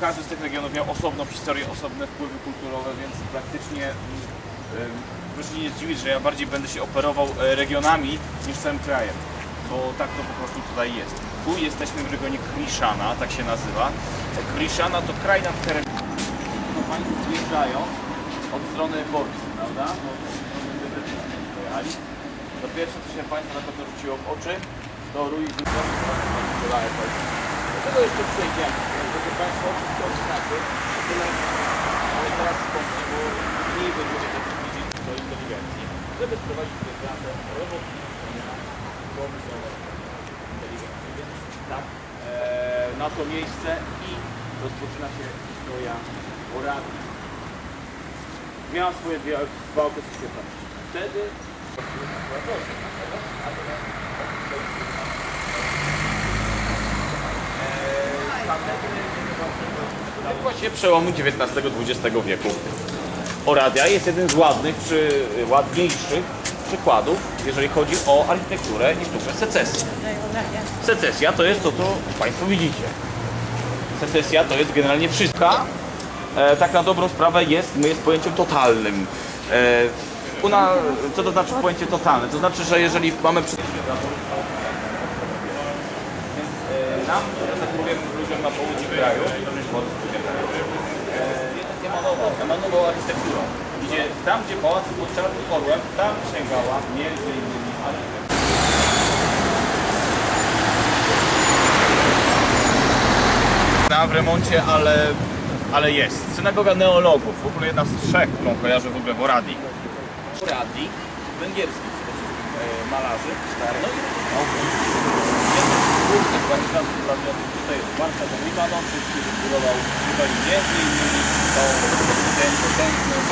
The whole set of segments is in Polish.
każdy z tych regionów miał osobną historię, osobne wpływy kulturowe, więc praktycznie mm, proszę się nie zdziwić, że ja bardziej będę się operował e, regionami niż całym krajem, bo tak to po prostu tutaj jest. Tu jesteśmy w regionie Kriszana, tak się nazywa. E, Kriszana to kraj nad Terekiem. To Państwo zjeżdżają od strony Borki, prawda? Bo pojechali. To pierwsze, co się Państwu na pewno rzuciło w oczy, to rój wybrzeży Do tego jeszcze przejdziemy. Państwo, wszystko znaczy, tyle, ale teraz wspomnę, bo mniej będziemy też widzieć do inteligencji, żeby sprowadzić tę pracę robotniczą na pomysłowe inteligencji. Więc tak, e, na to miejsce i rozpoczyna się historia Morawii. Miała swoje dwa okresy świetności. Wtedy Właśnie przełomu XIX-XX wieku. Oradia jest jeden z ładnych, czy ładniejszych przykładów, jeżeli chodzi o architekturę i sztukę secesji. Secesja to jest to, co Państwo widzicie. Secesja to jest generalnie wszystko. E, tak na dobrą sprawę jest, jest pojęciem totalnym. E, una, co to znaczy pojęcie totalne? To znaczy, że jeżeli mamy. Nam, że tak powiem, ludziom na południu kraju, e, emanował, emanował architekturą. Gdzie, tam, gdzie pałac pod Czarnym Orłem, tam sięgała między innymi architektura. W remoncie, ale, ale jest. Synagoga neologów, w ogóle jedna z trzech, którą kojarzę w ogóle w Oradii. Oradii, węgierskich przede wszystkim e, malarzy. No i głównych Warszawów pracujących tutaj w Warszawie Libanon, który zbudował tutaj między innymi tą ten potężny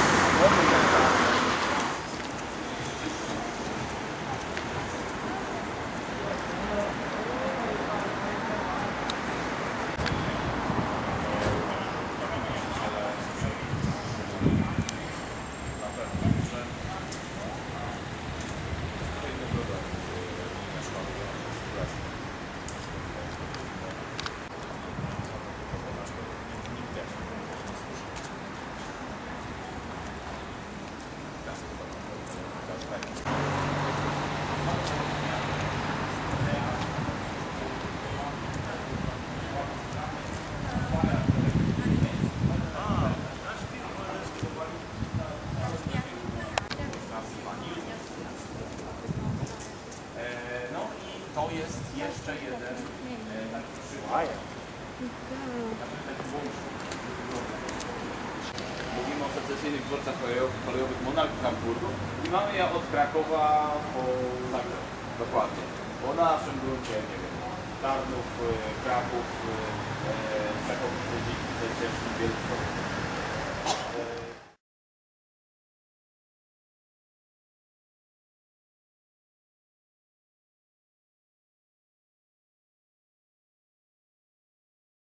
Jeszcze jeden. Taki. Mówimy o secesyjnych dworcach kolejowych Monaku Hamburgu i mamy je od Krakowa po Zagreb. Dokładnie. Po naszym gruncie, nie wiem, Tarnów, e, Kraków, e, e, Kraków, Rzedziwki, Rzedziwki, Wielkowie.